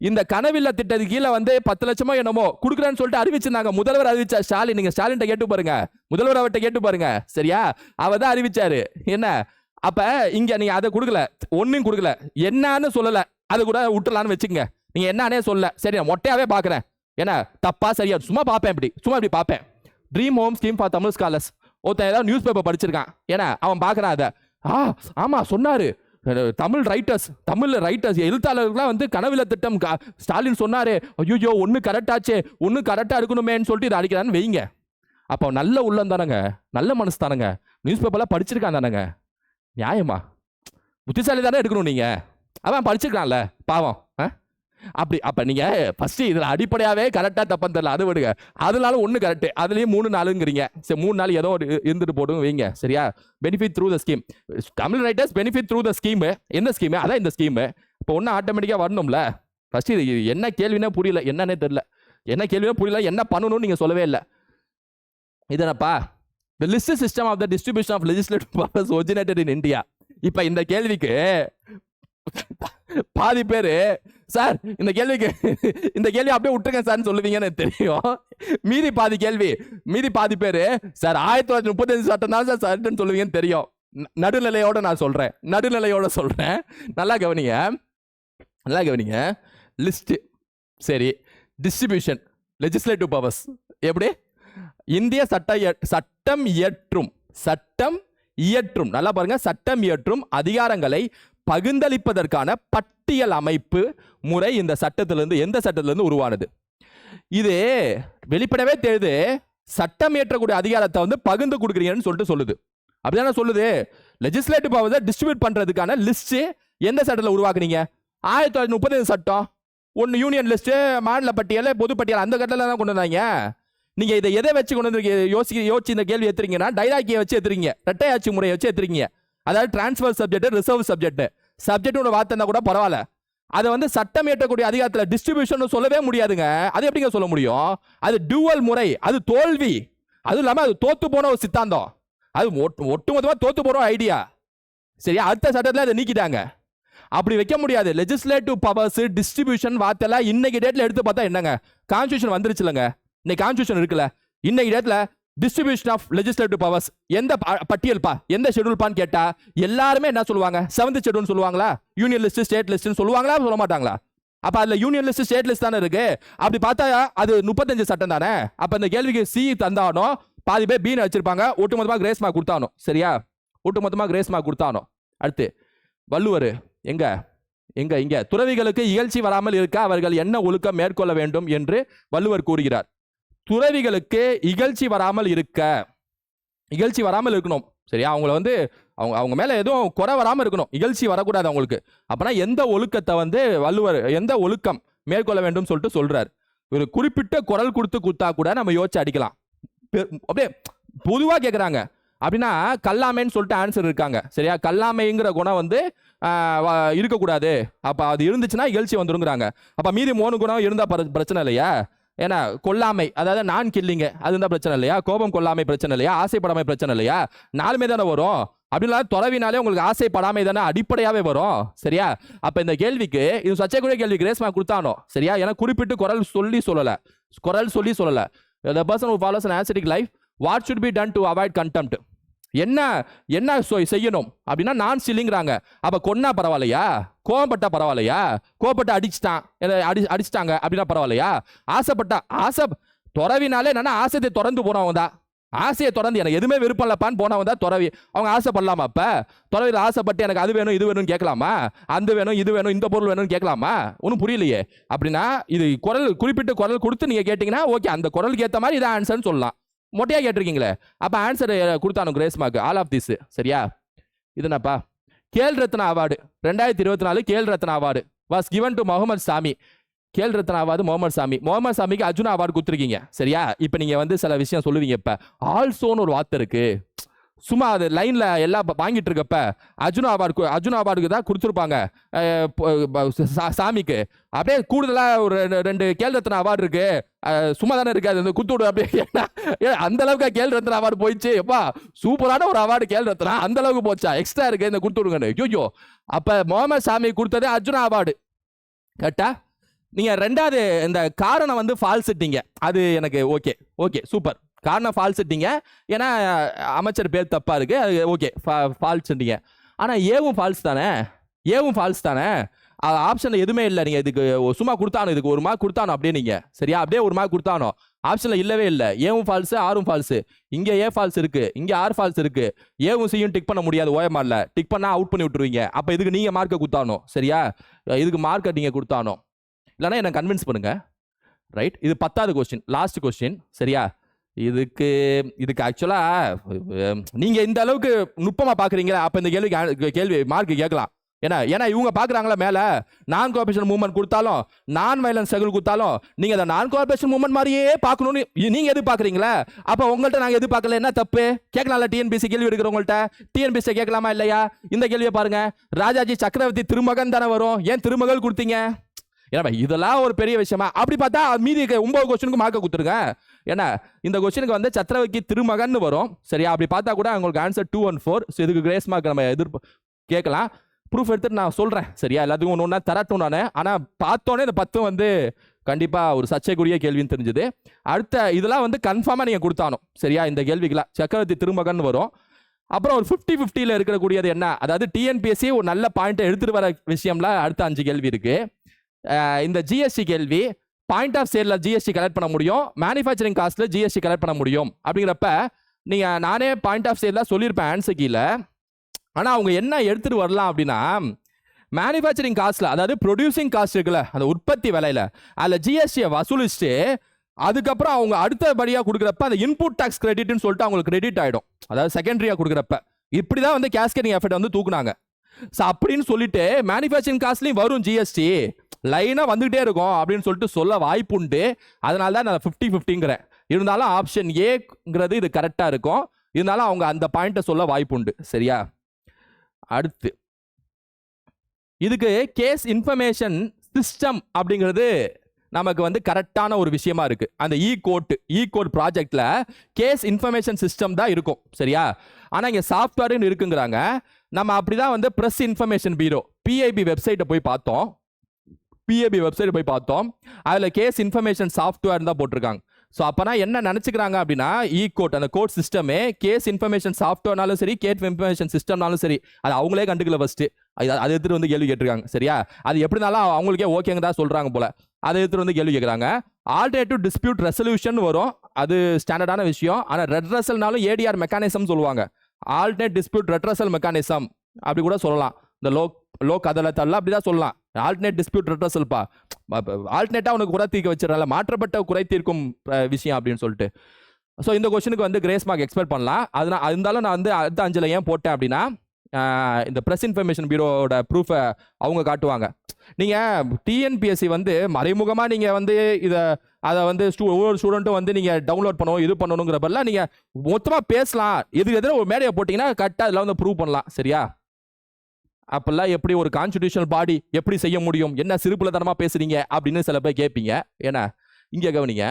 இந்த கனவில்ல திட்டத்துக்கு கீழே வந்து பத்து லட்சமோ என்னமோ கொடுக்குறேன்னு சொல்லிட்டு அறிவிச்சிருந்தாங்க. முதல்வர் அறிவிச்சா ஸ்டாலின் நீங்கள் ஸ்டாலின் கேட்டு பாருங்க. முதல்வர் அவர்கிட்ட கேட்டு பாருங்க. சரியா? அவர் தான் அறிவிச்சாரு. என்ன? அப்போ இங்கே நீங்கள் அதை கொடுக்கல ஒன்றும் கொடுக்கல. என்னன்னு சொல்லலை. அது கூட விட்டுலான்னு வச்சுக்கங்க. நீங்கள் என்னன்னே சொல்லல. சரி நான் மொட்டையாகவே பார்க்குறேன் என்ன தப்பா சரியா? சும்மா பார்ப்பேன் இப்படி. சும்மா இப்படி பார்ப்பேன் dream home scheme for Tamil scholars ஒருத்தன் ஏதாவது நியூஸ் பேப்பர் படிச்சிருக்கான். ஏன்னா அவன் பார்க்குறான் அதை. ஆ ஆமாம் சொன்னார். தமிழ் ரைட்டர்ஸ் தமிழ் ரைட்டர்ஸ் எழுத்தாளர்கள்லாம் வந்து கனவில திட்டம். க- ஸ்டாலின் சொன்னாரு ஐயோ ஒன்று கரெக்டாச்சே ஒன்று கரெக்டாக இருக்கணுமேன்னு சொல்லிட்டு இதை அடிக்கிறான்னு வைங்க. அப்போ நல்ல உள்ளம் தானங்க. நல்ல மனசு தானங்க. நியூஸ் பேப்பர்லாம் படிச்சிருக்கான் தானங்க. நியாயமா? புத்திசாலி தானே எடுக்கணும் நீங்கள் அவன் படிச்சிருக்கலாம்ல பாவம். ஆ? அப்படி அப்போ நீங்கள் ஃபஸ்ட்டு இதில் அடிப்படையாகவே கரெக்டாக தப்பன்னு தெரில அது விடுங்க. அதனால ஒன்று கரெக்டு அதுலேயும் மூணு நாளுங்கிறீங்க சரி மூணு நாள் ஏதோ ஒரு இருந்துட்டு போடுங்க வைங்க. சரியா? Benefit through the scheme Tamil writers benefit through the scheme எந்த ஸ்கீமு அதான் இந்த ஸ்கீமு இப்போ ஒன்றும் ஆட்டோமேட்டிக்காக வரணும்ல. ஃபஸ்ட்டு இது என்ன கேள்வினே புரியல என்னன்னே தெரியல. என்ன கேள்வினே புரியல என்ன பண்ணணும்னு நீங்கள் சொல்லவே இல்லை. இதனப்பா the list system of the distribution of legislative powers originated in India இப்போ இந்த கேள்விக்கு பாதி பேர் சார் இந்த கேள்விக்கு இந்த கேள்வி அப்படியே விட்டுருங்க சார்னு சொல்லுவீங்கன்னு தெரியும். மீதி பாதி கேள்வி மீதி பாதி பேர் சார் ஆயிரத்தி தொள்ளாயிரத்தி முப்பத்தஞ்சு சட்டம் தான் சார் சட்டம்னு சொல்லுவீங்கன்னு தெரியும். நடுநிலையோட நான் சொல்கிறேன் நடுநிலையோட சொல்கிறேன் நல்லா கவனிங்க. நல்லா கவனிங்க. லிஸ்ட்டு சரி. டிஸ்ட்ரிபியூஷன் லெஜிஸ்லேட்டிவ் பவர்ஸ் எப்படி? இந்திய சட்ட இய- சட்டம் இயற்றும் சட்டம் இயற்றும். நல்லா பாருங்க. சட்டம் இயற்றும் அதிகாரங்களை பகிர்ந்தளிப்பதற்கான பட்டியல் அமைப்பு முறை இந்த சட்டத்திலிருந்து எந்த சட்டத்திலிருந்து உருவானது? இது வெளிப்படவே தெரியுது. சட்டம் இயற்றக்கூடிய அதிகாரத்தை வந்து பகிர்ந்து கொடுக்குறீங்கன்னு சொல்லிட்டு சொல்லுது. அப்படிதானே சொல்லுது? லெஜிஸ்லேட்டிவ் பவர்ஸை டிஸ்ட்ரிபியூட் பண்றதுக்கான லிஸ்ட் எந்த சட்டத்தில் உருவாக்குனீங்க? ஆயிரத்தி தொள்ளாயிரத்தி முப்பது சட்டம். ஒன்று யூனியன் லிஸ்ட் மாநில பட்டியல் பொது பட்டியல் அந்த கட்டத்தில் தான் கொண்டு வந்தாங்க. நீங்க இதை எதை வச்சு கொண்டு வந்து யோசிக்க யோசிச்சு இந்த கேள்வி எத்துறீங்கன்னா டைராக்கியை வச்சு எத்துறீங்க ரெட்டையாட்சி முறையை வச்சு எத்துறீங்க அதாவது டிரான்ஸ்ஃபர் சப்ஜெக்ட் ரிசர்வ் சப்ஜெக்ட் சப்ஜெக்டோட வார்த்தை கூட பரவாயில்ல. அதை வந்து சட்டம் ஏற்றக்கூடிய அதிகாரத்தில் டிஸ்ட்ரிபியூஷன் சொல்லவே முடியாதுங்க. அது எப்படிங்க சொல்ல முடியும்? அது டியூவல் முறை. அது தோல்வி. அதுவும் இல்லாமல் அது தோத்து போன ஒரு சித்தாந்தம். அது ஒட்டு ஒட்டுமொத்தமாக தோத்து போகிற ஐடியா சரியா? அடுத்த சட்டத்தில் அதை நீக்கிட்டாங்க. அப்படி வைக்க முடியாது. லெஜிஸ்லேட்டிவ் பவர்ஸ் டிஸ்ட்ரிபியூஷன் வார்த்தைலாம் இன்னைக்கு டேட்டில் எடுத்து பார்த்தா என்னங்க? கான்ஸ்டியூஷன் வந்துருச்சு இல்லைங்க இன்னைக்கு கான்ஸ்டியூஷன் இருக்குல்ல இன்னைக்கு இடத்துல டிஸ்ட்ரிபியூஷன் ஆஃப் லெஜிஸ்லேட்டிவ் பவர்ஸ் எந்த ப- பட்டியல்பா எந்த ஷெட்யூல்பான்னு கேட்டா எல்லாருமே என்ன சொல்லுவாங்க? செவன்த் ஷெடியூல் சொல்லுவாங்களா? யூனியன் லிஸ்ட் ஸ்டேட் லிஸ்ட்னு சொல்லுவாங்களா? சொல்ல மாட்டாங்களா? அப்ப அதுல யூனியன் லிஸ்ட் ஸ்டேட் லிஸ்ட் தானே இருக்கு? அப்படி பார்த்தா அது முப்பத்தஞ்சு சட்டம் தானே? அப்ப இந்த கேள்விக்கு சி தந்தானோ பாதி பேர் பீன் வச்சிருப்பாங்க ஒட்டுமொத்தமா கிரேஸ் மார்க் கொடுத்தானோ சரியா? ஒட்டுமொத்தமா கிரேஸ் மார்க் கொடுத்தானோ அடுத்து வள்ளுவர் எங்க? எங்க இங்க. துறவிகளுக்கு இகழ்ச்சி வராமல் இருக்க அவர்கள் என்ன ஒழுக்கம் மேற்கொள்ள வேண்டும் என்று வள்ளுவர் கூறுகிறார். துறவிகளுக்கு இகழ்ச்சி வராமல் இருக்க. இகழ்ச்சி வராமல் இருக்கணும். சரியா? அவங்கள வந்து அவங்க அவங்க மேலே எதுவும் குறை வராமல் இருக்கணும். இகழ்ச்சி வரக்கூடாது அவங்களுக்கு. அப்பனா எந்த ஒழுக்கத்தை வந்து வள்ளுவர் எந்த ஒழுக்கம் மேற்கொள்ள வேண்டும் சொல்லிட்டு சொல்கிறார் ஒரு குறிப்பிட்ட குரல் கொடுத்து கொடுத்தா கூட நம்ம யோசிச்சு அடிக்கலாம். அப்படியே பொதுவாக கேட்குறாங்க அப்படின்னா கல்லாமைன்னு சொல்லிட்டு ஆன்சர் இருக்காங்க. சரியா? கல்லாமைங்கிற குணம் வந்து இருக்கக்கூடாது. அப்போ அது இருந்துச்சுன்னா இகழ்ச்சி வந்துருங்கிறாங்க. அப்போ மீதி மூணு குணம் இருந்தால் பிரச்சனை இல்லையா? ஏன்னா கொல்லாமை அதாவது நான் கில்லிங்க அது இருந்தா பிரச்சனை இல்லையா? கோபம் கொல்லாமை பிரச்சனை இல்லையா? ஆசைப்படாமை பிரச்சனை இல்லையா? நாலுமே தானே வரும். அப்படிலாம் துறவினாலே உங்களுக்கு ஆசைப்படாமை தானே அடிப்படையாகவே வரும். சரியா? அப்போ இந்த கேள்விக்கு இது சர்ச்சைக்குரிய கேள்வி கிரேஸ் கொடுத்தானோ? சரியா? ஏன்னா குறிப்பிட்டு குரல் சொல்லி சொல்லலை. குரல் சொல்லி சொல்லலை. The person who follows ascetic life life what should be done to avoid என்ன என்ன சொ- செய்யணும்? அப்படின்னா நான் சில்லிங்கிறாங்க. அப்போ கொன்னா பரவாயில்லையா? கோவப்பட்டா பரவாயில்லையா? கோவப்பட்டு அடிச்சிட்டான். அடி அடிச்சிட்டாங்க அப்படின்னா பரவாயில்லையா? ஆசைப்பட்டா ஆசை துறவினாலே என்னன்னா ஆசையை திறந்து போனவங்க தான். ஆசையை திறந்து எனக்கு எதுவுமே விருப்பம் இல்லப்பான்னு போனவங்க தான் துறவி. அவங்க ஆசைப்படலாமா அப்போ? துறவியில் ஆசைப்பட்டு எனக்கு அது வேணும் இது வேணும்னு கேட்கலாமா? அந்த வேணும் இது வேணும் இந்த பொருள் வேணும்னு கேட்கலாமா? ஒன்றும் புரியலையே. அப்படின்னா இது குரல் குறிப்பிட்ட குரல் கொடுத்து நீங்கள் கேட்டிங்கன்னா ஓகே அந்த குரலுக்கு ஏற்ற மாதிரி இதான் ஆன்சர்னு சொல்லலாம். மொட்டையாக கேட்டிருக்கீங்களே? அப்போ answer கொடுத்தானு grace mark all of this சரியா? இது என்னப்பா கேல் ரத்னா அவார்டு. ரெண்டாயிரத்தி இருபத்தி நாலு Khel Ratna award. Was given to Mohammed Shami Khel Ratna award Mohammed சாமி முகமது சாமிக்கு அர்ஜுனா அவார்டு கொடுத்துருக்கீங்க. சரியா? இப்போ நீங்கள் வந்து சில விஷயம் சொல்லுவீங்க இப்போ. ஆல்சோன்னு ஒரு வார்த்தை இருக்கு. சும்மா அது லைனில் எல்லாம் வாங்கிட்டு இருக்கப்ப அர்ஜுனா அவார்டு அர்ஜுனா அவார்டுக்கு தான் கொடுத்துருப்பாங்க. சா- சாமிக்கு. அப்படியே கூடுதலாக ஒரு ரெண்டு- ரெண்டு கேல் அவார்டு இருக்கு. சும்மா தானே இருக்காது அது வந்து குத்து விடு அப்படியே. ஏ, அந்த அளவுக்கு கேள் ரத்னா அவார்டு போயிடுச்சு. எப்பா சூப்பரான ஒரு அவார்டு கேள் ரத்னா. அந்த அளவுக்கு போச்சா. எக்ஸ்ட்ரா இருக்கு இந்த கொடுத்து விடுங்க ஐயோ அப்போ முகமது சாமி கொடுத்தது அர்ஜுனா அவார்டு கரெக்டா? நீங்கள் ரெண்டாவது இந்த காரணம் வந்து ஃபால்ஸ் இட்டீங்க அது எனக்கு ஓகே ஓகே சூப்பர் காரணம் ஃபால்ஸ்ட்டிங்க ஏன்னா அமைச்சர் பேர் தப்பாக இருக்குது அது ஓகே ஃபால்ஸ்ட்டிங்க ஆனால் ஏவும் ஃபால்ஸ் தானே? ஏவும் ஃபால்ஸ் தானே? ஆப்ஷனில் எதுவுமே இல்லை. நீங்கள் இதுக்கு சும்மா கொடுத்தானோ இதுக்கு ஒரு மார்க் கொடுத்தானோ அப்படியே நீங்கள் சரியா? அப்படியே ஒரு மார்க் கொடுத்தானோ? ஆப்ஷனில் இல்லவே இல்லை. ஏவும் ஃபால்ஸு ஆறும் ஃபால்ஸு இங்கே ஏ ஃபால்ஸ் இருக்குது இங்கே ஆர் ஃபால்ஸ் இருக்குது ஏவும் சியும் டிக் பண்ண முடியாது. ஓயமாரில் டிக் பண்ணால் அவுட் பண்ணி விட்டுருவீங்க. அப்போ இதுக்கு நீங்கள் மார்க்கை கொடுத்தானோ? சரியா? இதுக்கு மார்க்கை நீங்கள் கொடுத்தானோ? இல்லைன்னா என்ன கன்வின்ஸ் பண்ணுங்கள் ரைட் இது பத்தாவது கொஸ்டின் லாஸ்ட் கொஸ்டின் சரியா? இதுக்கு இதுக்கு ஆக்சுவலாக நீங்கள் இந்த அளவுக்கு நுட்பமாக பார்க்குறீங்களா அப்போ இந்த கேள்விக்கு கேள்வி மார்க் கேட்கலாம். ஏன்னா ஏன்னா இவங்க பார்க்குறாங்களா மேலே நான் கோஆபரேஷன் மூவ்மெண்ட் கொடுத்தாலும் நான் வயலன்ஸ் ஸ்ட்ரகிள் கொடுத்தாலும் நீங்கள் அந்த நான் கோஆபரேஷன் மூவ்மெண்ட் மாதிரியே பார்க்கணும்னு எது பார்க்குறீங்களா அப்போ உங்கள்கிட்ட நாங்கள் எது எதிர்பார்க்கல என்ன தப்பு? கேட்கலாம்ல டிஎன்பிசி கேள்வி எடுக்கிறவங்கள்ட்ட? டிஎன்பிசி கேட்கலாமா இல்லையா? இந்த கேள்வியை பாருங்கள் ராஜாஜி சக்கரவர்த்தி திருமகன் தானே வரும். ஏன் திருமகள் கொடுத்தீங்க? ஏன்னா இதெல்லாம் ஒரு பெரிய விஷயமா. அப்படி பார்த்தா மீதி ஒன்பது கொஸ்டினுக்கு மார்க்கை கொடுத்துருங்க. ஏன்னா இந்த கொஸ்டினுக்கு வந்து சத்ரவர்த்தி திருமகன் வரும். சரியா? அப்படி பார்த்தா கூட உங்களுக்கு answer two one four so இதுக்கு கிரேஸ் மார்க் நம்ம எதிர்ப்பு கேட்கலாம். ப்ரூஃப் எடுத்துட்டு நான் சொல்கிறேன் சரியா? எல்லாத்துக்கும் ஒன்று ஒன்றா தரட்டும் நான். ஆனால் பார்த்தோன்னே இந்த பத்தும் வந்து கண்டிப்பாக ஒரு சர்ச்சைக்குரிய கேள்வின்னு தெரிஞ்சுது. அடுத்த இதெல்லாம் வந்து கன்ஃபார்மாக நீங்கள் கொடுத்தானோ சரியா? இந்த கேள்விக்கெல்லாம். சக்கரவர்த்தி திருமகன் வரும். அப்புறம் ஒரு ஃபிஃப்டி ஃபிஃப்டியில் இருக்கக்கூடியது என்ன? அதாவது டிஎன்பிஎஸ்சி ஒரு நல்ல பாயிண்ட்டை எடுத்துகிட்டு வர விஷயம்ல அடுத்த அஞ்சு கேள்வி இருக்குது இந்த ஜிஎஸ்டி கேள்வி பாயிண்ட் ஆஃப் சேலில் ஜிஎஸ்டி கலெக்ட் பண்ண முடியும். மேனுஃபேக்சரிங் காஸ்ட்டில் ஜிஎஸ்டி கலெக்ட் பண்ண முடியும். அப்படிங்கிறப்ப நீங்கள் நானே பாயிண்ட் ஆஃப் சேலில் சொல்லியிருப்பேன் ஆன்சர் கீழே ஆனால் அவங்க என்ன எடுத்துகிட்டு வரலாம் அப்படின்னா மேனுஃபேக்சரிங் காஸ்ட்டில் அதாவது ப்ரொடியூசிங் காஸ்ட் இருக்குல்ல அந்த உற்பத்தி விலையில் அதில் ஜிஎஸ்டியை வசூலிச்சுட்டு அதுக்கப்புறம் அவங்க அடுத்தபடியாக கொடுக்குறப்ப அந்த இன்புட் டேக்ஸ் கிரெடிட்னு சொல்லிட்டு அவங்களுக்கு கிரெடிட் ஆகிடும் அதாவது செகண்டரியாக கொடுக்குறப்ப. இப்படி தான் வந்து கேஸ்கேடிங் எஃபெக்ட் வந்து தூக்குனாங்க. ஸோ அப்படின்னு சொல்லிட்டு மேனுஃபேக்சரிங் காஸ்ட்லையும் வரும் ஜிஎஸ்டி லைனாக வந்துகிட்டே இருக்கும் அப்படின்னு சொல்லிட்டு சொல்ல வாய்ப்பு உண்டு அதனால தான் நான் ஃபிஃப்டி ஃபிஃப்டிங்கிறேன் இருந்தாலும் ஆப்ஷன் ஏங்கிறது இது கரெக்டாக இருக்கும். இருந்தாலும் அவங்க அந்த பாயிண்ட்டை சொல்ல வாய்ப்பு உண்டு சரியா? அடுத்து. இதுக்கு கேஸ் இன்ஃபர்மேஷன் சிஸ்டம் அப்படிங்கிறது நமக்கு வந்து கரெக்டான ஒரு விஷயமா இருக்கு. அந்த இ கோட் இ கோட் ப்ராஜெக்ட்ல கேஸ் இன்ஃபர்மேஷன் சிஸ்டம் தான் இருக்கும். சரியா? ஆனா இங்க சாஃப்ட்வேர்னு இருக்குங்கிறாங்க. நம்ம அப்படிதான் வந்து பிரஸ் இன்ஃபர்மேஷன் பீரோ பிஐபி வெப்சைட்டை போய் பார்த்தோம். பிஏபி வெப்சைட் போய் பார்த்தோம். அதில் கேஸ் இன்ஃபர்மேஷன் சாஃப்ட்வேர் தான் போட்டிருக்காங்க. ஸோ அப்போனா என்ன நினச்சிக்கிறாங்க அப்படின்னா e இ கோட் அந்த கோட் சிஸ்டமே கேஸ் இன்ஃபர்மேஷன் சாஃப்ட்வேர்னாலும் சரி கேட் இன்ஃபர்மேஷன் சிஸ்டம்னாலும் சரி அது அவங்களே கண்டுக்கல ஃபஸ்ட்டு அது அதை எடுத்துகிட்டு வந்து கேள்வி கேட்டிருக்காங்க. சரியா? அது எப்படினாலும் அவங்களுக்கே ஓகேங்க தான் சொல்கிறாங்க போல. அதை எடுத்துகிட்டு வந்து கேள்வி கேட்குறாங்க. ஆல்டர்னேட்டிவ் டிஸ்பியூட் ரெசல்யூஷன் வரும். அது ஸ்டாண்டர்டான விஷயம். ஆனால் ரெட்ரசல்னாலும் ஏடிஆர் மெக்கானிசம் சொல்லுவாங்க. ஆல்டர்னேட் டிஸ்பியூட் ரெட்ரசல் மெக்கானிசம் அப்படி கூட சொல்லலாம். இந்த லோக் லோக் அதாலத்தெல்லாம் அப்படி தான் சொல்லலாம். ஆல்டர்னேட் டிஸ்பியூட் ரெட்ரசல்ப்பா ஆல்டர்னேட்டாக உனக்கு குறை தீர்க்க வச்சிடறல மாற்றப்பட்ட குறை தீர்க்கும் விஷயம் அப்படின்னு சொல்லிட்டு. ஸோ இந்த கொஷனுக்கு வந்து கிரேஸ் மார்க் எக்ஸ்பெக்ட் பண்ணலாம். அதனால் இருந்தாலும் நான் வந்து அடுத்த அஞ்சில் ஏன் போட்டேன் அப்படின்னா இந்த ப்ரெஸ் இன்ஃபர்மேஷன் பியூரோட ப்ரூஃபை அவங்க காட்டுவாங்க. நீங்கள் டிஎன்பிஎஸ்சி வந்து மறைமுகமாக நீங்கள் வந்து இதை அதை வந்து ஸ்டூ ஒவ்வொரு ஸ்டூடெண்ட்டும் வந்து நீங்கள் டவுன்லோட் பண்ணணும் இது பண்ணணுங்கிற பதிலாக நீங்கள் மொத்தமாக பேசலாம். எது எதிராக ஒரு மேடையை போட்டிங்கன்னா கரெக்டாக அதில் வந்து ப்ரூவ் பண்ணலாம். சரியா? அப்பெல்லாம் எப்படி ஒரு கான்ஸ்டியூஷனல் பாடி எப்படி செய்ய முடியும்? என்ன சிறுபுலதனமாக பேசுறீங்க? அப்படின்னு சில பேர் கேட்பீங்க. ஏன்னா இங்கே கவனிங்க.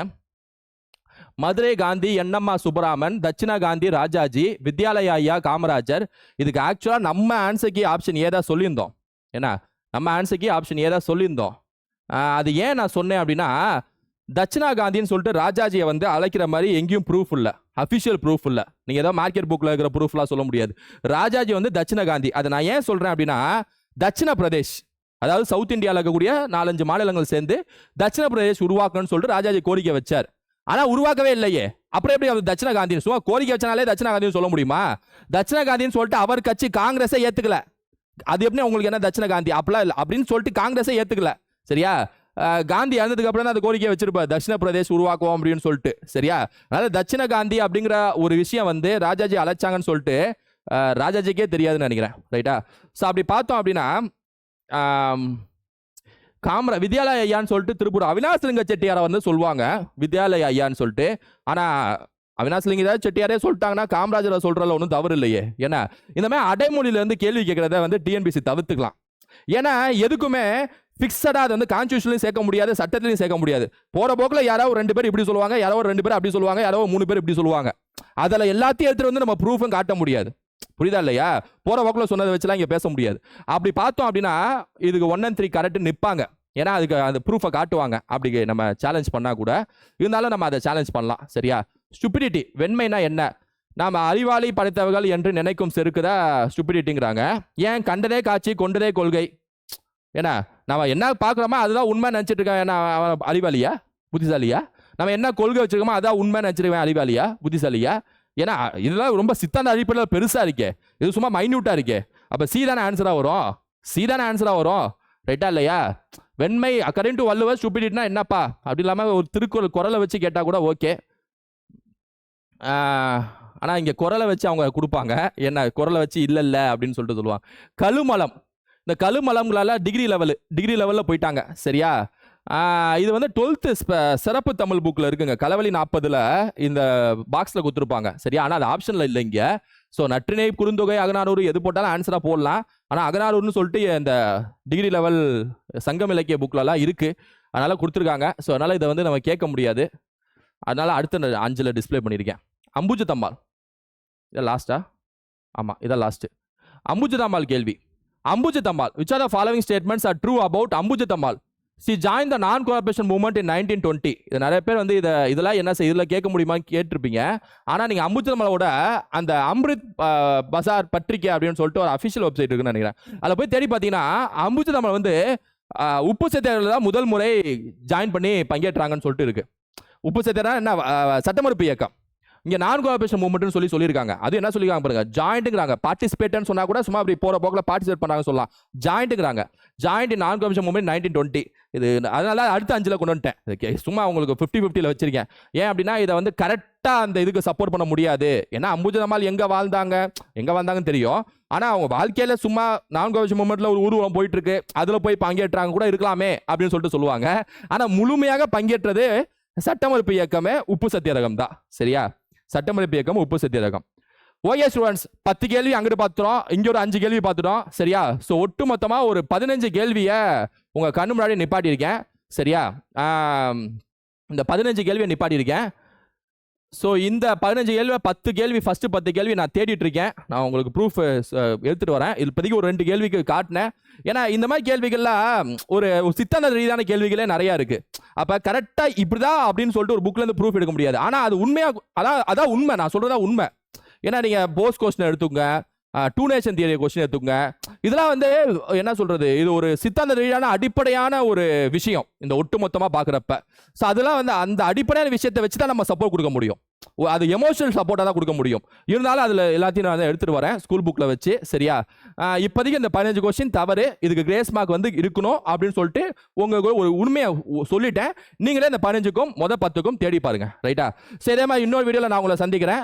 மதுரை காந்தி எண்ணம்மா சுப்பராமன் தட்சிணா காந்தி ராஜாஜி வித்யாலயா ஐயா காமராஜர் இதுக்கு ஆக்சுவலாக நம்ம ஆன்சர்க்கு ஆப்ஷன் ஏதா சொல்லியிருந்தோம். என்ன நம்ம ஆன்சர்க்கு ஆப்ஷன் ஏதா சொல்லியிருந்தோம். அது ஏன் நான் சொன்னேன் அப்படின்னா தட்சிணா காந்தின்னு சொல்லிட்டு ராஜாஜியை வந்து அழைக்கிற மாதிரி எங்கேயும் ப்ரூஃப் இல்லை. அஃபிஷியல் ப்ரூஃப் இல்லை. நீங்கள் ஏதோ மார்க்கெட் புக்கில் இருக்கிற ப்ரூஃப்லாம் சொல்ல முடியாது. ராஜாஜி வந்து தட்சிண காந்தி. அதை நான் ஏன் சொல்கிறேன் அப்படின்னா தட்சிண பிரதேஷ் அதாவது சவுத் இந்தியாவில் இருக்கக்கூடிய நாலஞ்சு மாநிலங்கள் சேர்ந்து தட்சிண பிரதேஷ் உருவாக்கணும்னு சொல்லிட்டு ராஜாஜி கோரிக்கை வச்சார். ஆனால் உருவாக்கவே இல்லையே. அப்புறம் எப்படி அவர் தட்சிண காந்தி? சும்மா கோரிக்கை வச்சனாலே தட்சிண காந்தின்னு சொல்ல முடியுமா? தட்சிண காந்தின்னு சொல்லிட்டு அவர் கட்சி காங்கிரஸை ஏற்றுக்கல அது எப்படி உங்களுக்கு என்ன தட்சிண காந்தி? அப்படிலாம் இல்லை. அப்படின்னு சொல்லிட்டு காங்கிரஸை ஏற்றுக்கல சரியா? காந்தி இறந்ததுக்கப்புறம் தான் அந்த கோரிக்கையை வச்சிருப்பார். தட்சிண பிரதேஷ் உருவாக்குவோம் அப்படின்னு சொல்லிட்டு. சரியா? அதனால தட்சிண காந்தி அப்படிங்கிற ஒரு விஷயம் வந்து ராஜாஜி அழைச்சாங்கன்னு சொல்லிட்டு ராஜாஜிக்கே தெரியாதுன்னு நினைக்கிறேன். ரைட்டா? ஸோ அப்படி பார்த்தோம் அப்படின்னா காமர காமரா வித்யாலய ஐயான்னு சொல்லிட்டு திருப்பூர் அவினாசலிங்க செட்டியாரை வந்து சொல்லுவாங்க. வித்யாலய ஐயான்னு சொல்லிட்டு. ஆனால் அவினாசலிங்க ஏதாவது செட்டியாரே சொல்லிட்டாங்கன்னா காமராஜரை சொல்கிறதுல ஒன்றும் தவறு இல்லையே. ஏன்னா இந்த மாதிரி அடைமொழியிலேருந்து கேள்வி கேட்குறத வந்து டிஎன்பிசி தவிர்த்துக்கலாம். ஏன்னா எதுக்குமே ஃபிக்ஸடாக அது வந்து கான்ஸ்டியூஷன்லையும் சேர்க்க முடியாது சட்டத்திலையும் சேர்க்க முடியாது. போகிற போக்கில் யாராவது ரெண்டு பேர் இப்படி சொல்லுவாங்க யாரோ ஒரு ரெண்டு பேர் அப்படி சொல்லுவாங்க யாராவது மூணு பேர் இப்படி சொல்லுவாங்க. அதில் எல்லாத்தையும் எடுத்துகிட்டு வந்து நம்ம ப்ரூஃபும் காட்ட முடியாது. புரியுதா இல்லையா? போகிற போக்கில் சொன்னதை வச்சுலாம் இங்கே பேச முடியாது. அப்படி பார்த்தோம் அப்படின்னா இதுக்கு ஒன் அண்ட் த்ரீ கரெக்ட் நிற்பாங்க ஏன்னா அதுக்கு அந்த ப்ரூஃபை காட்டுவாங்க. அப்படி நம்ம சேலஞ்ச் பண்ணால் கூட. இருந்தாலும் நம்ம அதை சேலஞ்ச் பண்ணலாம். சரியா? ஸ்டூபிடிட்டி வெண்மைனா என்ன? நாம் அறிவாளி படைத்தவர்கள் என்று நினைக்கும் செருக்குதா ஸ்டூபிடிட்டிங்கிறாங்க ஏன் கண்டதே காட்சி கொண்டதே கொள்கை? ஏன்னா நம்ம என்ன பார்க்குறோமோ அதுதான் உண்மை நினச்சிட்டு இருக்கேன். ஏன்னா அறிவாளியா? புத்திசாலியா? நம்ம என்ன கொள்கை வச்சிருக்கோமோ அதான் உண்மை நினச்சிருக்கேன் அறிவாளியா? புத்திசாலியா? ஏன்னா இதெல்லாம் ரொம்ப சித்தாந்த அடிப்படையில் பெருசாக இருக்கே. இது சும்மா மைன்யூட்டாக இருக்கே. அப்போ சி தானே ஆன்சராக வரும்? சி தானே ஆன்சராக வரும்? ரைட்டா இல்லையா? வெண்மை அக்கரின் டு வள்ளுவர் ஸ்டூபிடிட்னா என்னப்பா? அப்படி இல்லாமல் ஒரு திருக்குறள் குரலை வச்சு கேட்டால் கூட ஓகே ஆனால் இங்கே குரலை வச்சு அவங்க கொடுப்பாங்க. என்ன குரலை வச்சு இல்லை இல்லை அப்படின்னு சொல்லிட்டு சொல்லுவாங்க. கழுமலம். இந்த கழுமலம்களால டிகிரி லெவலு டிகிரி லெவலில் போயிட்டாங்க. சரியா? இது வந்து டுவெல்த்து சிறப்பு தமிழ் புக்கில் இருக்குங்க. கலவழி நாற்பதில் இந்த பாக்ஸில் கொடுத்துருப்பாங்க. சரியா? ஆனால் அது ஆப்ஷனில் இல்லை இங்கே ஸோ நற்றினை குறுந்தொகை அகநானூறு எது போட்டாலும் ஆன்சராக போடலாம். ஆனால் அகநானூறுன்னு சொல்லிட்டு இந்த டிகிரி லெவல் சங்கம் இலக்கிய புக்லலாம் இருக்குது அதனால் கொடுத்துருக்காங்க. ஸோ அதனால் இதை வந்து நம்ம கேட்க முடியாது. அதனால் அடுத்த அஞ்சில் டிஸ்ப்ளே பண்ணியிருக்கேன். அம்புஜத்தம்மாள் இதான் லாஸ்ட்டா ஆமாம் இதான் லாஸ்ட்டு அம்புஜத்தம்மாள் கேள்வி. Ambujathammal which are the following statements are true about Ambujathammal she join the non cooperation movement in nineteen twenty இது நிறைய பேர் வந்து இதை இதெல்லாம் என்ன இதில் கேட்க முடியுமான்னு கேட்டிருப்பீங்க. ஆனால் நீங்கள் அம்புஜத்தம்மாளோட அந்த அம்ரித் பசார் பத்திரிக்கை அப்படின்னு சொல்லிட்டு ஒரு அஃபிஷியல் வெப்சைட் இருக்குன்னு நினைக்கிறேன். அதில் போய் தேடி பார்த்தீங்கன்னா அம்புஜத்தம்மாள் வந்து உப்பு சத்தியாரில் தான் முதல் முறை ஜாயின் பண்ணி பங்கேற்றாங்கன்னு சொல்லிட்டு இருக்கு. உப்பு சத்தியாரா என்ன சட்டமறுப்பு இயக்கம். இங்கே நான் கோஆபரேஷன் மூவ்மெண்ட்னு சொல்லி சொல்லியிருக்காங்க. அது என்ன சொல்லியிருக்காங்க பாருங்க ஜாயிண்ட்டுங்கிறாங்க பார்ட்டிசிபேட்னு சொன்னா கூட சும்மா அப்படி போகிற போக்கில் பார்ட்டிசிபேட் பண்ணாங்க சொல்லலாம். ஜாயிண்ட்டுங்கிறாங்க joint non cooperation movement nineteen twenty இது அதனால அடுத்த அஞ்சில் கொண்டு வந்துட்டேன். சும்மா உங்களுக்கு ஃபிஃப்டி ஃபிஃப்டியில் வச்சிருக்கேன். ஏன் அப்படின்னா இதை வந்து கரெக்டாக அந்த இதுக்கு சப்போர்ட் பண்ண முடியாது. ஏன்னா அம்புஜனமால் எங்கே வாழ்ந்தாங்க? எங்கே வாழ்ந்தாங்கன்னு தெரியும். ஆனால் அவங்க வாழ்க்கையில் சும்மா நான்கு வருஷம் மூவ்மெண்ட்டில் ஒரு ஊர்வலம் போயிட்டு இருக்கு அதில் போய் பங்கேற்றாங்க கூட இருக்கலாமே அப்படின்னு சொல்லிட்டு சொல்லுவாங்க. ஆனால் முழுமையாக பங்கேற்றது சட்டமறுப்பு இயக்கமே உப்பு சத்தியரகம் தான். சரியா? சட்டமளிப்பு இயக்கம் உப்பு சத்தியாகிரகம் ஓகே ஸ்டூடெண்ட்ஸ் பத்து கேள்வி அங்கிட்டு பார்த்துட்டோம் இங்கே ஒரு அஞ்சு கேள்வி பார்த்துட்டோம் சரியா? ஸோ ஒட்டு மொத்தமாக ஒரு பதினஞ்சு கேள்வியை உங்கள் கண்ணு முன்னாடி நிப்பாட்டியிருக்கேன். சரியா? இந்த பதினஞ்சு கேள்வியை நிப்பாட்டியிருக்கேன். ஸோ இந்த பதினஞ்சு கேள்வி பத்து கேள்வி ஃபஸ்ட்டு பத்து கேள்வி நான் தேடிட்டு இருக்கேன் நான் உங்களுக்கு ப்ரூஃப் எடுத்துகிட்டு வரேன். இது இப்போதைக்கு ஒரு ரெண்டு கேள்விக்கு காட்டினேன். ஏன்னா இந்த மாதிரி கேள்விகள்லாம் ஒரு சித்தாந்த ரீதியான கேள்விகளே நிறையா இருக்குது அப்போ கரெக்டாக இப்படி தான் அப்படின்னு சொல்லிட்டு ஒரு புக்லேருந்து ப்ரூஃப் எடுக்க முடியாது. ஆனால் அது உண்மையாக அதான் அதான் உண்மை. நான் சொல்கிறதா உண்மை. ஏன்னா நீங்கள் போஸ் கொஸ்டின் எடுத்துங்க டூ நேஷன் தியரி கொஸ்டின் எடுத்துக்கங்க. இதெல்லாம் வந்து என்ன சொல்கிறது இது ஒரு சித்தாந்த ரீதியான அடிப்படையான ஒரு விஷயம் இந்த ஒட்டுமொத்தமாக பார்க்குறப்ப. ஸோ அதெல்லாம் வந்து அந்த அடிப்படையான விஷயத்தை வச்சு தான் நம்ம சப்போர்ட் கொடுக்க முடியும். ஓ, அது எமோஷனல் சப்போர்ட்டாக தான் கொடுக்க முடியும். இருந்தாலும் அதில் எல்லாத்தையும் நான் வந்து எடுத்துகிட்டு வரேன் ஸ்கூல் புக்கில் வச்சு சரியா? இப்போதைக்கு இந்த பதினஞ்சு கொஸ்டின் தவறு இதுக்கு கிரேஸ் மார்க் வந்து இருக்கணும் அப்படின்னு சொல்லிட்டு உங்களுக்கு ஒரு உண்மையை சொல்லிட்டேன். நீங்களே இந்த பதினஞ்சுக்கும் மொதல் பத்துக்கும் தேடி பாருங்க ரைட்டா சரி மாதிரி இன்னொரு வீடியோவில் நான் உங்களை சந்திக்கிறேன்.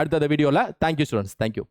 அடுத்த வீடியோவில் தேங்க்யூ ஸ்டூடெண்ட்ஸ் தேங்க்யூ